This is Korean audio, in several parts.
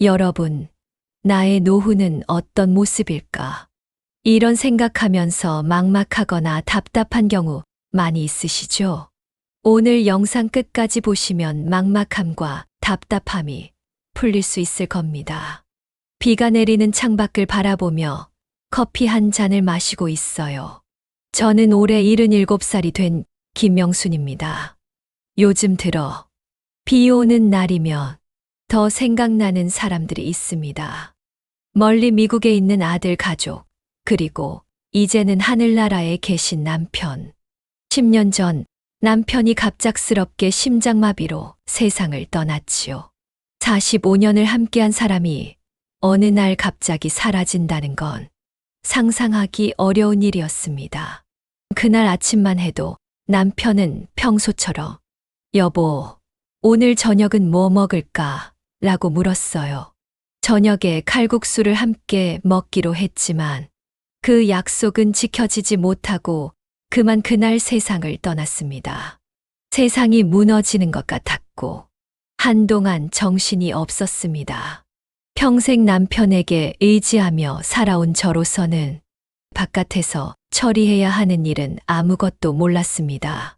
여러분, 나의 노후는 어떤 모습일까? 이런 생각하면서 막막하거나 답답한 경우 많이 있으시죠? 오늘 영상 끝까지 보시면 막막함과 답답함이 풀릴 수 있을 겁니다. 비가 내리는 창밖을 바라보며 커피 한 잔을 마시고 있어요. 저는 올해 77살이 된 김명순입니다. 요즘 들어 비 오는 날이면 더 생각나는 사람들이 있습니다. 멀리 미국에 있는 아들 가족, 그리고 이제는 하늘나라에 계신 남편. 10년 전 남편이 갑작스럽게 심장마비로 세상을 떠났지요. 45년을 함께한 사람이 어느 날 갑자기 사라진다는 건 상상하기 어려운 일이었습니다. 그날 아침만 해도 남편은 평소처럼 여보, 오늘 저녁은 뭐 먹을까? 라고 물었어요. 저녁에 칼국수를 함께 먹기로 했지만 그 약속은 지켜지지 못하고 그만 그날 세상을 떠났습니다. 세상이 무너지는 것 같았고 한동안 정신이 없었습니다. 평생 남편에게 의지하며 살아온 저로서는 바깥에서 처리해야 하는 일은 아무것도 몰랐습니다.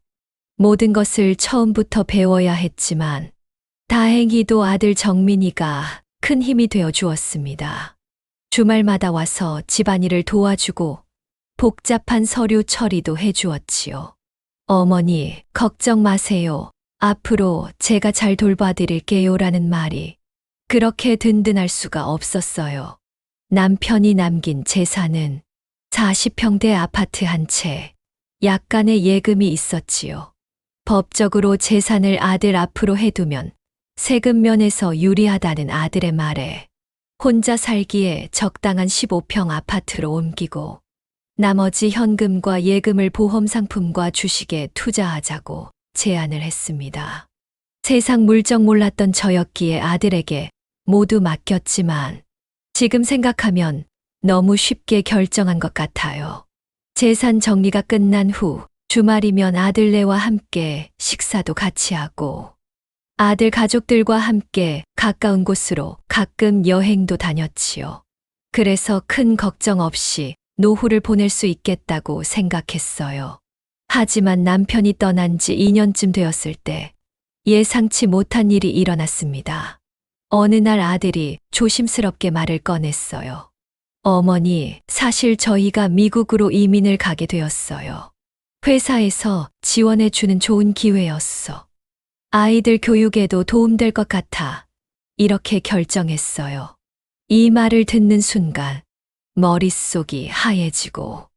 모든 것을 처음부터 배워야 했지만 다행히도 아들 정민이가 큰 힘이 되어 주었습니다. 주말마다 와서 집안일을 도와주고 복잡한 서류 처리도 해 주었지요. 어머니, 걱정 마세요. 앞으로 제가 잘 돌봐드릴게요. 라는 말이 그렇게 든든할 수가 없었어요. 남편이 남긴 재산은 40평대 아파트 한 채, 약간의 예금이 있었지요. 법적으로 재산을 아들 앞으로 해두면 세금 면에서 유리하다는 아들의 말에 혼자 살기에 적당한 15평 아파트로 옮기고 나머지 현금과 예금을 보험 상품과 주식에 투자하자고 제안을 했습니다. 세상 물정 몰랐던 저였기에 아들에게 모두 맡겼지만 지금 생각하면 너무 쉽게 결정한 것 같아요. 재산 정리가 끝난 후 주말이면 아들네와 함께 식사도 같이 하고 아들 가족들과 함께 가까운 곳으로 가끔 여행도 다녔지요. 그래서 큰 걱정 없이 노후를 보낼 수 있겠다고 생각했어요. 하지만 남편이 떠난 지 2년쯤 되었을 때 예상치 못한 일이 일어났습니다. 어느 날 아들이 조심스럽게 말을 꺼냈어요. 어머니, 사실 저희가 미국으로 이민을 가게 되었어요. 회사에서 지원해주는 좋은 기회였어. 아이들 교육에도 도움될 것 같아. 이렇게 결정했어요. 이 말을 듣는 순간 머릿속이 하얘지고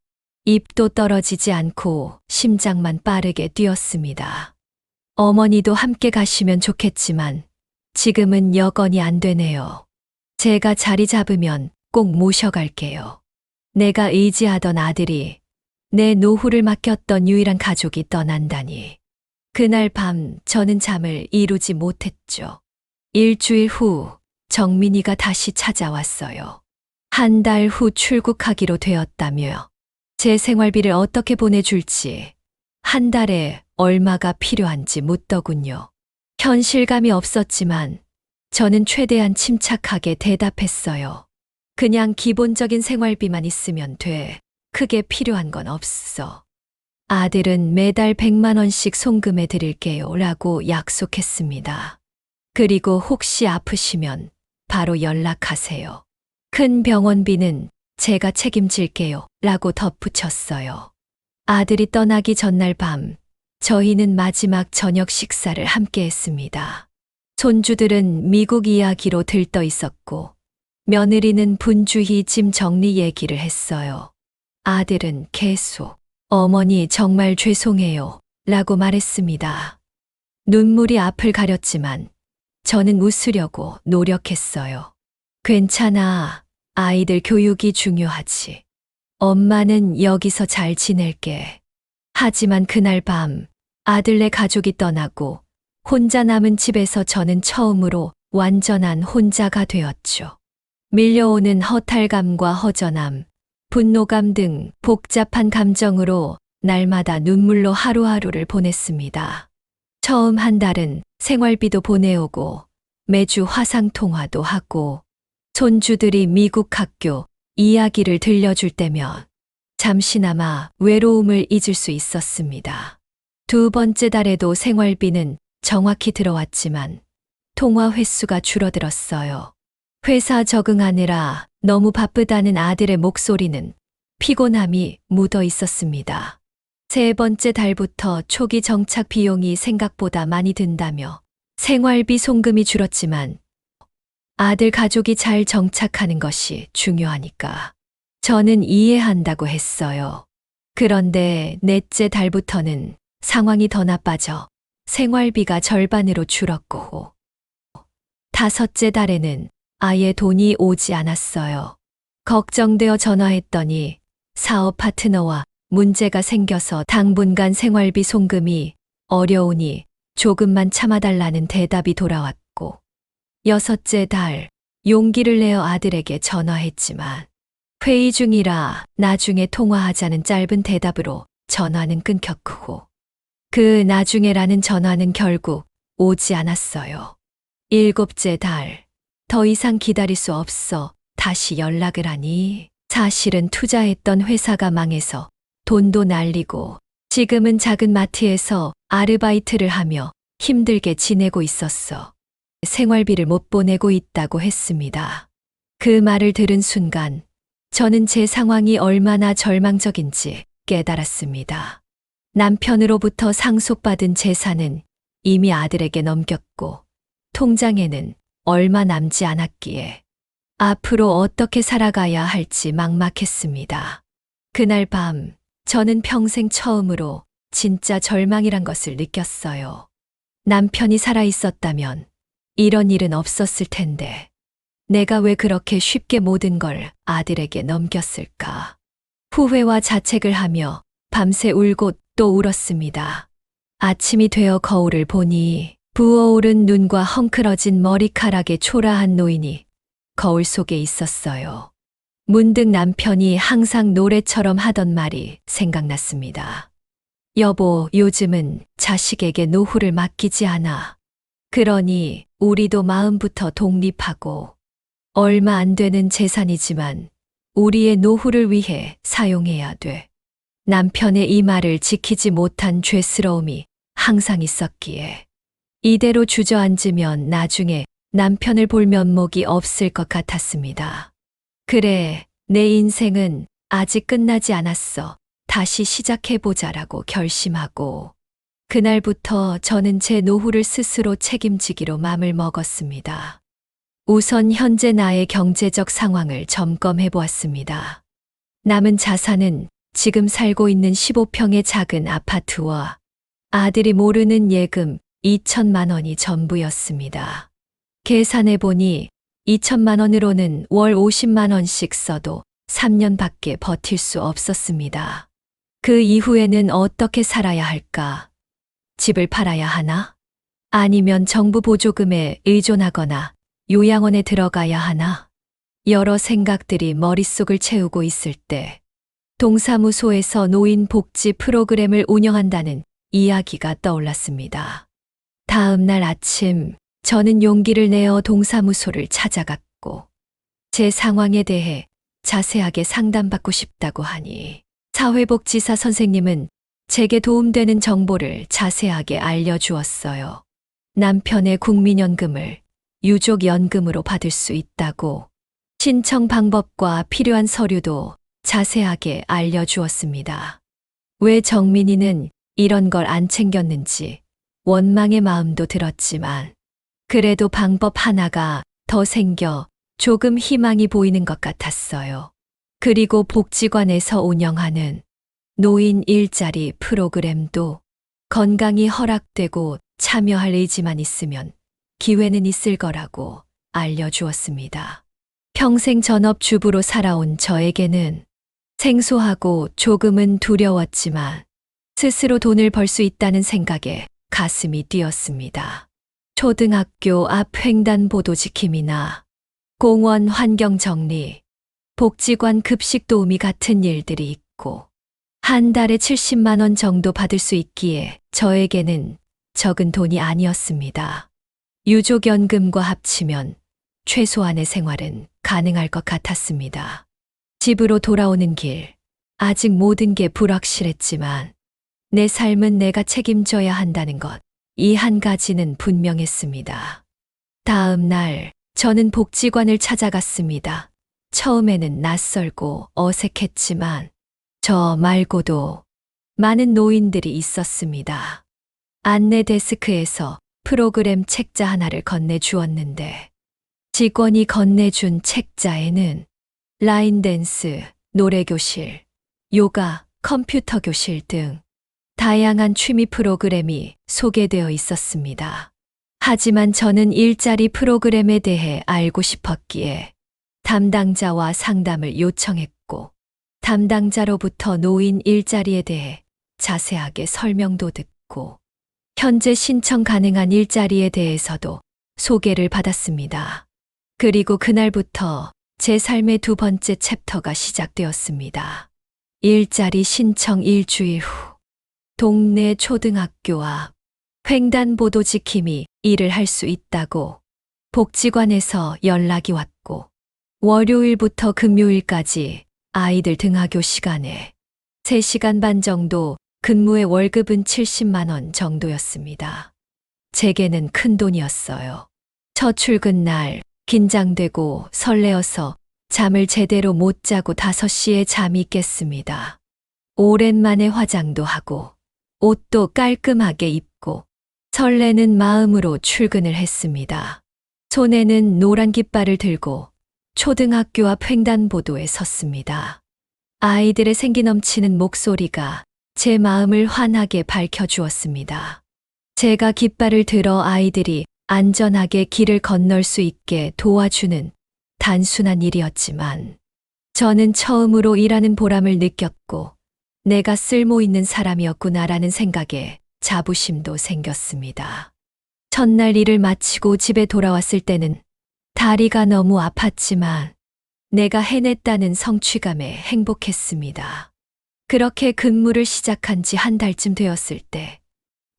입도 떨어지지 않고 심장만 빠르게 뛰었습니다. 어머니도 함께 가시면 좋겠지만 지금은 여건이 안 되네요. 제가 자리 잡으면 꼭 모셔갈게요. 내가 의지하던 아들이 내 노후를 맡겼던 유일한 가족이 떠난다니. 그날 밤 저는 잠을 이루지 못했죠. 일주일 후 정민이가 다시 찾아왔어요. 한 달 후 출국하기로 되었다며 제 생활비를 어떻게 보내줄지 한 달에 얼마가 필요한지 묻더군요. 현실감이 없었지만 저는 최대한 침착하게 대답했어요. 그냥 기본적인 생활비만 있으면 돼. 크게 필요한 건 없어. 아들은 매달 100만 원씩 송금해 드릴게요. 라고 약속했습니다. 그리고 혹시 아프시면 바로 연락하세요. 큰 병원비는 제가 책임질게요. 라고 덧붙였어요. 아들이 떠나기 전날 밤, 저희는 마지막 저녁 식사를 함께 했습니다. 손주들은 미국 이야기로 들떠 있었고, 며느리는 분주히 짐 정리 얘기를 했어요. 아들은 계속, 어머니 정말 죄송해요. 라고 말했습니다. 눈물이 앞을 가렸지만, 저는 웃으려고 노력했어요. 괜찮아. 아이들 교육이 중요하지. 엄마는 여기서 잘 지낼게. 하지만 그날 밤 아들네 가족이 떠나고 혼자 남은 집에서 저는 처음으로 완전한 혼자가 되었죠. 밀려오는 허탈감과 허전함, 분노감 등 복잡한 감정으로 날마다 눈물로 하루하루를 보냈습니다. 처음 한 달은 생활비도 보내오고 매주 화상통화도 하고 손주들이 미국 학교 이야기를 들려줄 때면 잠시나마 외로움을 잊을 수 있었습니다. 두 번째 달에도 생활비는 정확히 들어왔지만 통화 횟수가 줄어들었어요. 회사 적응하느라 너무 바쁘다는 아들의 목소리는 피곤함이 묻어 있었습니다. 세 번째 달부터 초기 정착 비용이 생각보다 많이 든다며 생활비 송금이 줄었지만 아들 가족이 잘 정착하는 것이 중요하니까 저는 이해한다고 했어요. 그런데 넷째 달부터는 상황이 더 나빠져 생활비가 절반으로 줄었고 다섯째 달에는 아예 돈이 오지 않았어요. 걱정되어 전화했더니 사업 파트너와 문제가 생겨서 당분간 생활비 송금이 어려우니 조금만 참아달라는 대답이 돌아왔고 여섯째 달 용기를 내어 아들에게 전화했지만 회의 중이라 나중에 통화하자는 짧은 대답으로 전화는 끊겼고 그 나중에라는 전화는 결국 오지 않았어요. 일곱째 달 더 이상 기다릴 수 없어 다시 연락을 하니 사실은 투자했던 회사가 망해서 돈도 날리고 지금은 작은 마트에서 아르바이트를 하며 힘들게 지내고 있었어. 생활비를 못 보내고 있다고 했습니다. 그 말을 들은 순간 저는 제 상황이 얼마나 절망적인지 깨달았습니다. 남편으로부터 상속받은 재산은 이미 아들에게 넘겼고 통장에는 얼마 남지 않았기에 앞으로 어떻게 살아가야 할지 막막했습니다. 그날 밤 저는 평생 처음으로 진짜 절망이란 것을 느꼈어요. 남편이 살아 있었다면 이런 일은 없었을 텐데 내가 왜 그렇게 쉽게 모든 걸 아들에게 넘겼을까? 후회와 자책을 하며 밤새 울고 또 울었습니다. 아침이 되어 거울을 보니 부어오른 눈과 헝클어진 머리카락에 초라한 노인이 거울 속에 있었어요. 문득 남편이 항상 노래처럼 하던 말이 생각났습니다. 여보, 요즘은 자식에게 노후를 맡기지 않아. 그러니 우리도 마음부터 독립하고 얼마 안 되는 재산이지만 우리의 노후를 위해 사용해야 돼. 남편의 이 말을 지키지 못한 죄스러움이 항상 있었기에 이대로 주저앉으면 나중에 남편을 볼 면목이 없을 것 같았습니다. 그래, 내 인생은 아직 끝나지 않았어. 다시 시작해보자라고 결심하고, 그날부터 저는 제 노후를 스스로 책임지기로 맘을 먹었습니다. 우선 현재 나의 경제적 상황을 점검해 보았습니다. 남은 자산은 지금 살고 있는 15평의 작은 아파트와 아들이 모르는 예금 2천만 원이 전부였습니다. 계산해 보니 2천만 원으로는 월 50만 원씩 써도 3년밖에 버틸 수 없었습니다. 그 이후에는 어떻게 살아야 할까? 집을 팔아야 하나? 아니면 정부 보조금에 의존하거나 요양원에 들어가야 하나? 여러 생각들이 머릿속을 채우고 있을 때 동사무소에서 노인 복지 프로그램을 운영한다는 이야기가 떠올랐습니다. 다음 날 아침 저는 용기를 내어 동사무소를 찾아갔고 제 상황에 대해 자세하게 상담받고 싶다고 하니 사회복지사 선생님은 제게 도움되는 정보를 자세하게 알려주었어요. 남편의 국민연금을 유족연금으로 받을 수 있다고 신청 방법과 필요한 서류도 자세하게 알려주었습니다. 왜 정민이는 이런 걸 안 챙겼는지 원망의 마음도 들었지만 그래도 방법 하나가 더 생겨 조금 희망이 보이는 것 같았어요. 그리고 복지관에서 운영하는 노인 일자리 프로그램도 건강이 허락되고 참여할 의지만 있으면 기회는 있을 거라고 알려주었습니다. 평생 전업주부로 살아온 저에게는 생소하고 조금은 두려웠지만 스스로 돈을 벌 수 있다는 생각에 가슴이 뛰었습니다. 초등학교 앞 횡단보도 지킴이나 공원 환경 정리, 복지관 급식 도우미 같은 일들이 있고 한 달에 70만 원 정도 받을 수 있기에 저에게는 적은 돈이 아니었습니다. 유족연금과 합치면 최소한의 생활은 가능할 것 같았습니다. 집으로 돌아오는 길, 아직 모든 게 불확실했지만 내 삶은 내가 책임져야 한다는 것, 이 한 가지는 분명했습니다. 다음 날, 저는 복지관을 찾아갔습니다. 처음에는 낯설고 어색했지만 저 말고도 많은 노인들이 있었습니다. 안내 데스크에서 프로그램 책자 하나를 건네주었는데 직원이 건네준 책자에는 라인 댄스, 노래교실, 요가, 컴퓨터 교실 등 다양한 취미 프로그램이 소개되어 있었습니다. 하지만 저는 일자리 프로그램에 대해 알고 싶었기에 담당자와 상담을 요청했고 담당자로부터 노인 일자리에 대해 자세하게 설명도 듣고 현재 신청 가능한 일자리에 대해서도 소개를 받았습니다. 그리고 그날부터 제 삶의 두 번째 챕터가 시작되었습니다. 일자리 신청 일주일 후 동네 초등학교 앞 횡단보도 지킴이 일을 할 수 있다고 복지관에서 연락이 왔고 월요일부터 금요일까지 아이들 등하교 시간에 3시간 반 정도 근무의 월급은 70만 원 정도였습니다. 제게는 큰 돈이었어요. 첫 출근 날 긴장되고 설레어서 잠을 제대로 못 자고 5시에 잠이 깼습니다. 오랜만에 화장도 하고 옷도 깔끔하게 입고 설레는 마음으로 출근을 했습니다. 손에는 노란 깃발을 들고 초등학교 앞 횡단보도에 섰습니다. 아이들의 생기 넘치는 목소리가 제 마음을 환하게 밝혀주었습니다. 제가 깃발을 들어 아이들이 안전하게 길을 건널 수 있게 도와주는 단순한 일이었지만 저는 처음으로 일하는 보람을 느꼈고 내가 쓸모 있는 사람이었구나라는 생각에 자부심도 생겼습니다. 첫날 일을 마치고 집에 돌아왔을 때는 다리가 너무 아팠지만 내가 해냈다는 성취감에 행복했습니다. 그렇게 근무를 시작한 지 한 달쯤 되었을 때,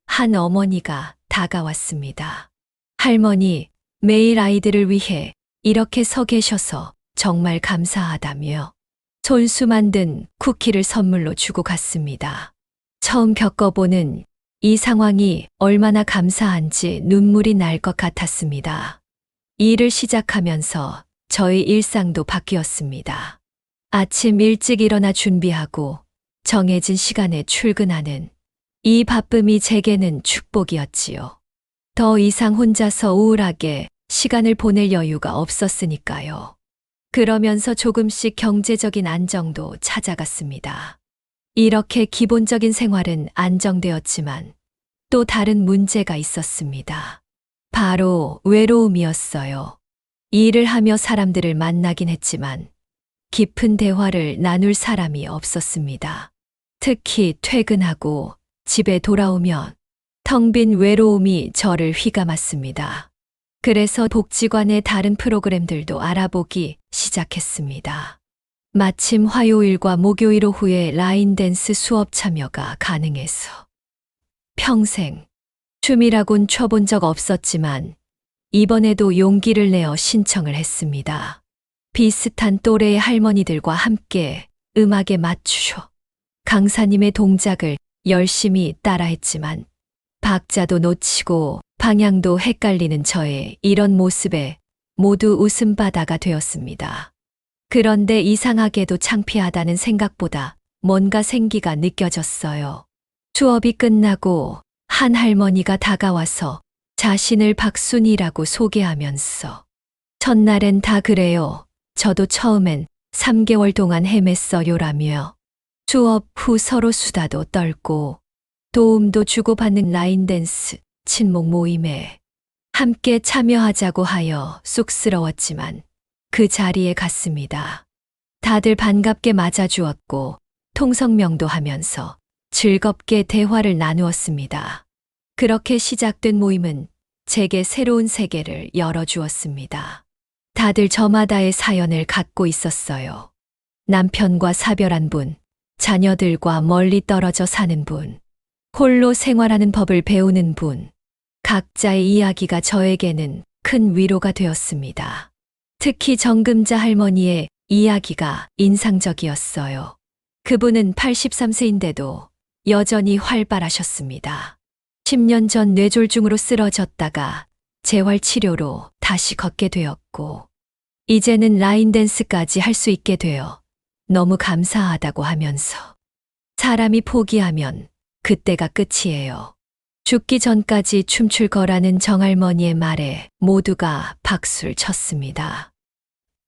한 어머니가 다가왔습니다. 할머니, 매일 아이들을 위해 이렇게 서 계셔서 정말 감사하다며 손수 만든 쿠키를 선물로 주고 갔습니다. 처음 겪어보는 이 상황이 얼마나 감사한지 눈물이 날 것 같았습니다. 일을 시작하면서 저의 일상도 바뀌었습니다. 아침 일찍 일어나 준비하고 정해진 시간에 출근하는 이 바쁨이 제게는 축복이었지요. 더 이상 혼자서 우울하게 시간을 보낼 여유가 없었으니까요. 그러면서 조금씩 경제적인 안정도 찾아갔습니다. 이렇게 기본적인 생활은 안정되었지만 또 다른 문제가 있었습니다. 바로 외로움이었어요. 일을 하며 사람들을 만나긴 했지만 깊은 대화를 나눌 사람이 없었습니다. 특히 퇴근하고 집에 돌아오면 텅 빈 외로움이 저를 휘감았습니다. 그래서 복지관의 다른 프로그램들도 알아보기 시작했습니다. 마침 화요일과 목요일 오후에 라인 댄스 수업 참여가 가능해서 평생 춤이라곤 춰본 적 없었지만 이번에도 용기를 내어 신청을 했습니다. 비슷한 또래의 할머니들과 함께 음악에 맞추셔 강사님의 동작을 열심히 따라했지만 박자도 놓치고 방향도 헷갈리는 저의 이런 모습에 모두 웃음바다가 되었습니다. 그런데 이상하게도 창피하다는 생각보다 뭔가 생기가 느껴졌어요. 수업이 끝나고 한 할머니가 다가와서 자신을 박순이라고 소개하면서 첫날엔 다 그래요. 저도 처음엔 3개월 동안 헤맸어요라며 수업 후 서로 수다도 떨고 도움도 주고받는 라인댄스 친목 모임에 함께 참여하자고 하여 쑥스러웠지만 그 자리에 갔습니다. 다들 반갑게 맞아주었고 통성명도 하면서 즐겁게 대화를 나누었습니다. 그렇게 시작된 모임은 제게 새로운 세계를 열어주었습니다. 다들 저마다의 사연을 갖고 있었어요. 남편과 사별한 분, 자녀들과 멀리 떨어져 사는 분, 홀로 생활하는 법을 배우는 분, 각자의 이야기가 저에게는 큰 위로가 되었습니다. 특히 정금자 할머니의 이야기가 인상적이었어요. 그분은 83세인데도 여전히 활발하셨습니다. 10년 전 뇌졸중으로 쓰러졌다가 재활 치료로 다시 걷게 되었고, 이제는 라인 댄스까지 할 수 있게 되어 너무 감사하다고 하면서 사람이 포기하면 그때가 끝이에요. 죽기 전까지 춤출 거라는 정할머니의 말에 모두가 박수를 쳤습니다.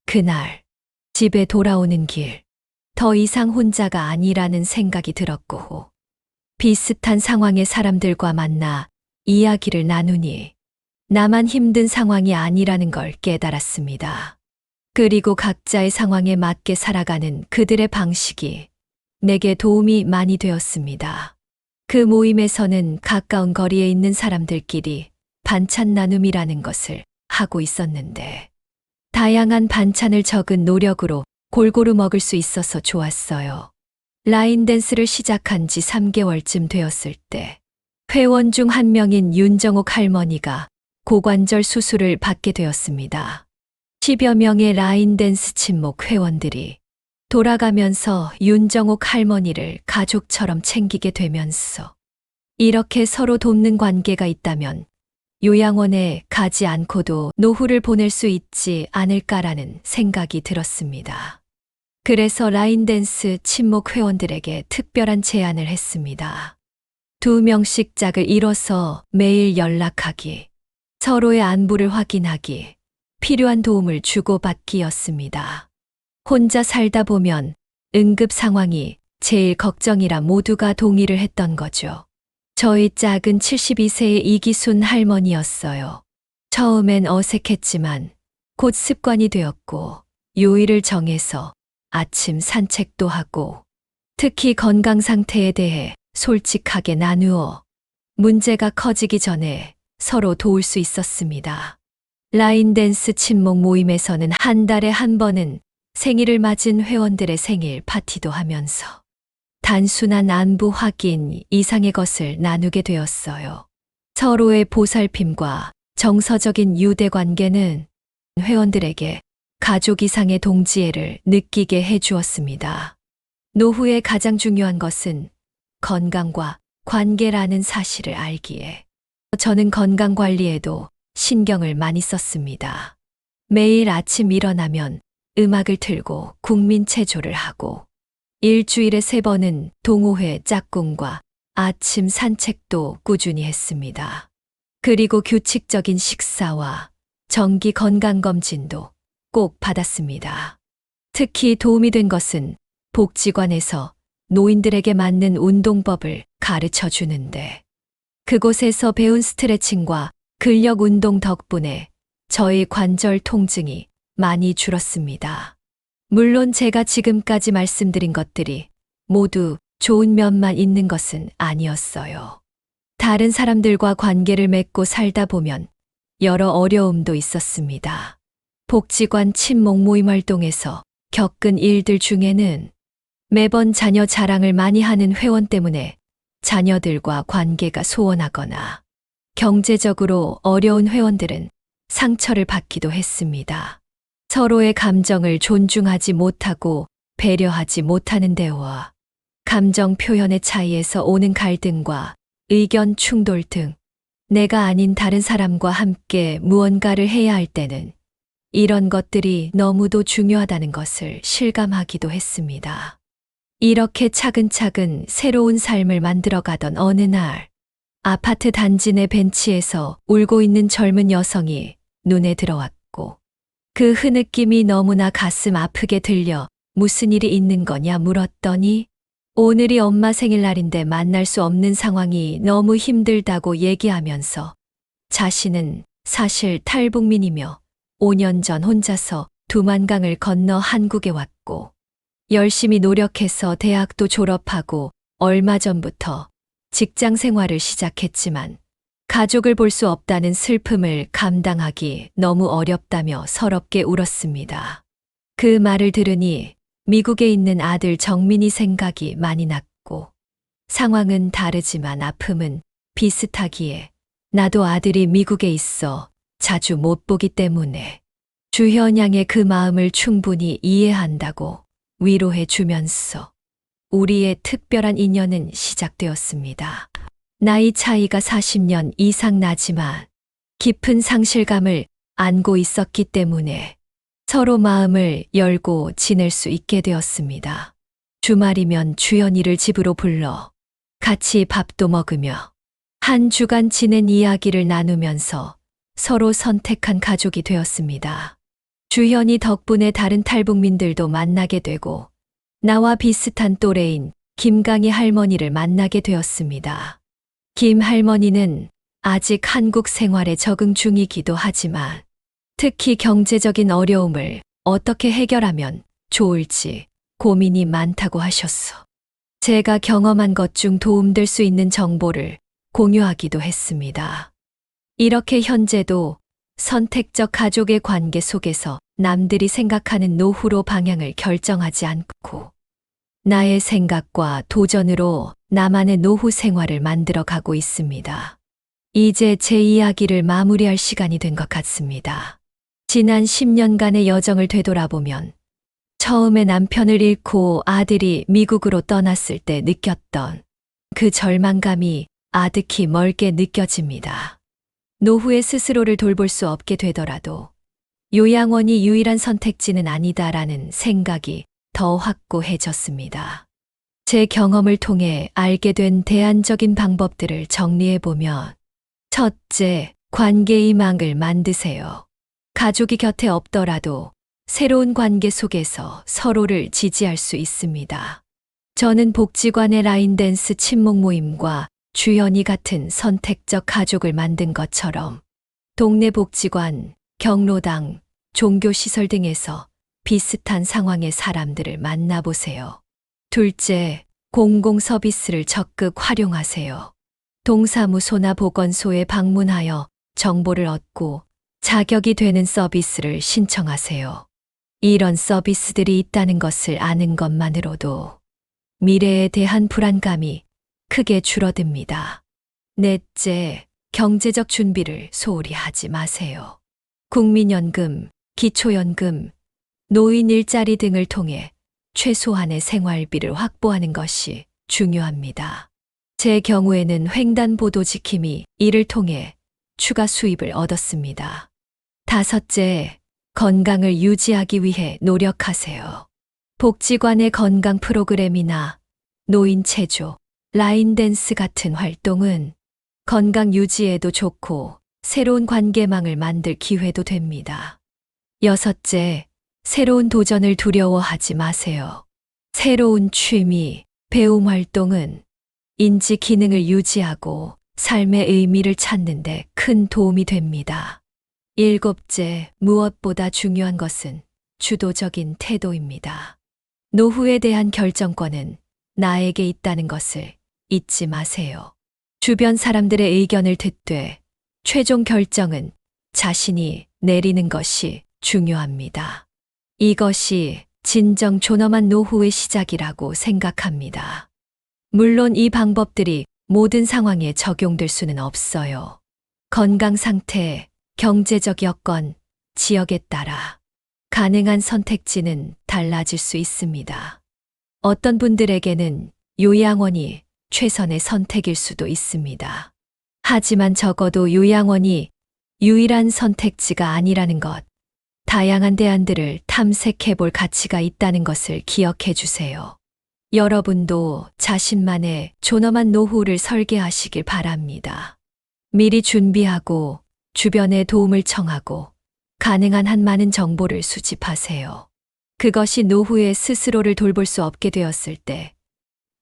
그날 집에 돌아오는 길, 더 이상 혼자가 아니라는 생각이 들었고, 비슷한 상황의 사람들과 만나 이야기를 나누니 나만 힘든 상황이 아니라는 걸 깨달았습니다. 그리고 각자의 상황에 맞게 살아가는 그들의 방식이 내게 도움이 많이 되었습니다. 그 모임에서는 가까운 거리에 있는 사람들끼리 반찬 나눔이라는 것을 하고 있었는데, 다양한 반찬을 적은 노력으로 골고루 먹을 수 있어서 좋았어요. 라인 댄스를 시작한 지 3개월쯤 되었을 때, 회원 중 한 명인 윤정옥 할머니가 고관절 수술을 받게 되었습니다. 10여 명의 라인 댄스 친목 회원들이 돌아가면서 윤정옥 할머니를 가족처럼 챙기게 되면서 이렇게 서로 돕는 관계가 있다면 요양원에 가지 않고도 노후를 보낼 수 있지 않을까라는 생각이 들었습니다. 그래서 라인댄스 친목 회원들에게 특별한 제안을 했습니다. 두 명씩 짝을 이뤄서 매일 연락하기, 서로의 안부를 확인하기, 필요한 도움을 주고받기였습니다. 혼자 살다 보면 응급 상황이 제일 걱정이라 모두가 동의를 했던 거죠. 저희 짝은 72세의 이기순 할머니였어요. 처음엔 어색했지만 곧 습관이 되었고 요일을 정해서 아침 산책도 하고 특히 건강 상태에 대해 솔직하게 나누어 문제가 커지기 전에 서로 도울 수 있었습니다. 라인 댄스 친목 모임에서는 한 달에 한 번은 생일을 맞은 회원들의 생일 파티도 하면서 단순한 안부 확인 이상의 것을 나누게 되었어요. 서로의 보살핌과 정서적인 유대 관계는 회원들에게 가족 이상의 동지애를 느끼게 해 주었습니다. 노후에 가장 중요한 것은 건강과 관계라는 사실을 알기에 저는 건강 관리에도 신경을 많이 썼습니다. 매일 아침 일어나면 음악을 틀고 국민 체조를 하고 일주일에 세 번은 동호회 짝꿍과 아침 산책도 꾸준히 했습니다. 그리고 규칙적인 식사와 정기 건강검진도 꼭 받았습니다. 특히 도움이 된 것은 복지관에서 노인들에게 맞는 운동법을 가르쳐 주는데 그곳에서 배운 스트레칭과 근력 운동 덕분에 저의 관절 통증이 많이 줄었습니다. 물론 제가 지금까지 말씀드린 것들이 모두 좋은 면만 있는 것은 아니었어요. 다른 사람들과 관계를 맺고 살다 보면 여러 어려움도 있었습니다. 복지관 친목 모임 활동에서 겪은 일들 중에는 매번 자녀 자랑을 많이 하는 회원 때문에 자녀들과 관계가 소원하거나 경제적으로 어려운 회원들은 상처를 받기도 했습니다. 서로의 감정을 존중하지 못하고 배려하지 못하는 대화, 감정 표현의 차이에서 오는 갈등과 의견 충돌 등 내가 아닌 다른 사람과 함께 무언가를 해야 할 때는 이런 것들이 너무도 중요하다는 것을 실감하기도 했습니다. 이렇게 차근차근 새로운 삶을 만들어 가던 어느 날, 아파트 단지 내 벤치에서 울고 있는 젊은 여성이 눈에 들어왔고, 그 흐느낌이 너무나 가슴 아프게 들려 무슨 일이 있는 거냐 물었더니, 오늘이 엄마 생일날인데 만날 수 없는 상황이 너무 힘들다고 얘기하면서 자신은 사실 탈북민이며 5년 전 혼자서 두만강을 건너 한국에 왔고 열심히 노력해서 대학도 졸업하고 얼마 전부터 직장 생활을 시작했지만 가족을 볼 수 없다는 슬픔을 감당하기 너무 어렵다며 서럽게 울었습니다. 그 말을 들으니 미국에 있는 아들 정민이 생각이 많이 났고 상황은 다르지만 아픔은 비슷하기에 나도 아들이 미국에 있어 자주 못 보기 때문에 주현양의 그 마음을 충분히 이해한다고 위로해 주면서 우리의 특별한 인연은 시작되었습니다. 나이 차이가 40년 이상 나지만 깊은 상실감을 안고 있었기 때문에 서로 마음을 열고 지낼 수 있게 되었습니다. 주말이면 주연이를 집으로 불러 같이 밥도 먹으며 한 주간 지낸 이야기를 나누면서 서로 선택한 가족이 되었습니다. 주현이 덕분에 다른 탈북민들도 만나게 되고 나와 비슷한 또래인 김강희 할머니를 만나게 되었습니다. 김 할머니는 아직 한국 생활에 적응 중이기도 하지만 특히 경제적인 어려움을 어떻게 해결하면 좋을지 고민이 많다고 하셨어. 제가 경험한 것 중 도움될 수 있는 정보를 공유하기도 했습니다. 이렇게 현재도 선택적 가족의 관계 속에서 남들이 생각하는 노후로 방향을 결정하지 않고 나의 생각과 도전으로 나만의 노후 생활을 만들어 가고 있습니다. 이제 제 이야기를 마무리할 시간이 된 것 같습니다. 지난 10년간의 여정을 되돌아보면 처음에 남편을 잃고 아들이 미국으로 떠났을 때 느꼈던 그 절망감이 아득히 멀게 느껴집니다. 노후에 스스로를 돌볼 수 없게 되더라도 요양원이 유일한 선택지는 아니다라는 생각이 더 확고해졌습니다. 제 경험을 통해 알게 된 대안적인 방법들을 정리해보면 첫째, 관계의 망을 만드세요. 가족이 곁에 없더라도 새로운 관계 속에서 서로를 지지할 수 있습니다. 저는 복지관의 라인댄스 친목 모임과 주연이 같은 선택적 가족을 만든 것처럼 동네 복지관, 경로당, 종교시설 등에서 비슷한 상황의 사람들을 만나보세요. 둘째, 공공 서비스를 적극 활용하세요. 동사무소나 보건소에 방문하여 정보를 얻고 자격이 되는 서비스를 신청하세요. 이런 서비스들이 있다는 것을 아는 것만으로도 미래에 대한 불안감이 크게 줄어듭니다. 넷째, 경제적 준비를 소홀히 하지 마세요. 국민연금, 기초연금, 노인 일자리 등을 통해 최소한의 생활비를 확보하는 것이 중요합니다. 제 경우에는 횡단보도 지킴이 이를 통해 추가 수입을 얻었습니다. 다섯째, 건강을 유지하기 위해 노력하세요. 복지관의 건강 프로그램이나 노인 체조, 라인 댄스 같은 활동은 건강 유지에도 좋고 새로운 관계망을 만들 기회도 됩니다. 여섯째, 새로운 도전을 두려워하지 마세요. 새로운 취미, 배움 활동은 인지 기능을 유지하고 삶의 의미를 찾는 데 큰 도움이 됩니다. 일곱째, 무엇보다 중요한 것은 주도적인 태도입니다. 노후에 대한 결정권은 나에게 있다는 것을 잊지 마세요. 주변 사람들의 의견을 듣되 최종 결정은 자신이 내리는 것이 중요합니다. 이것이 진정 존엄한 노후의 시작이라고 생각합니다. 물론 이 방법들이 모든 상황에 적용될 수는 없어요. 건강 상태, 경제적 여건, 지역에 따라 가능한 선택지는 달라질 수 있습니다. 어떤 분들에게는 요양원이 최선의 선택일 수도 있습니다. 하지만 적어도 요양원이 유일한 선택지가 아니라는 것, 다양한 대안들을 탐색해 볼 가치가 있다는 것을 기억해 주세요. 여러분도 자신만의 존엄한 노후를 설계하시길 바랍니다. 미리 준비하고 주변에 도움을 청하고 가능한 한 많은 정보를 수집하세요. 그것이 노후에 스스로를 돌볼 수 없게 되었을 때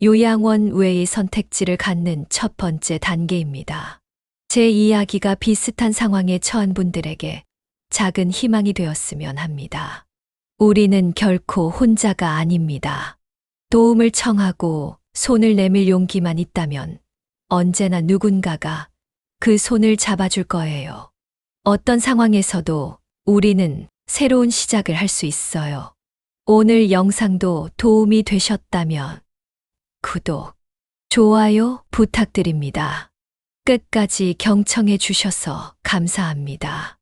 요양원 외의 선택지를 갖는 첫 번째 단계입니다. 제 이야기가 비슷한 상황에 처한 분들에게 작은 희망이 되었으면 합니다. 우리는 결코 혼자가 아닙니다. 도움을 청하고 손을 내밀 용기만 있다면 언제나 누군가가 그 손을 잡아줄 거예요. 어떤 상황에서도 우리는 새로운 시작을 할 수 있어요. 오늘 영상도 도움이 되셨다면 구독, 좋아요 부탁드립니다. 끝까지 경청해 주셔서 감사합니다.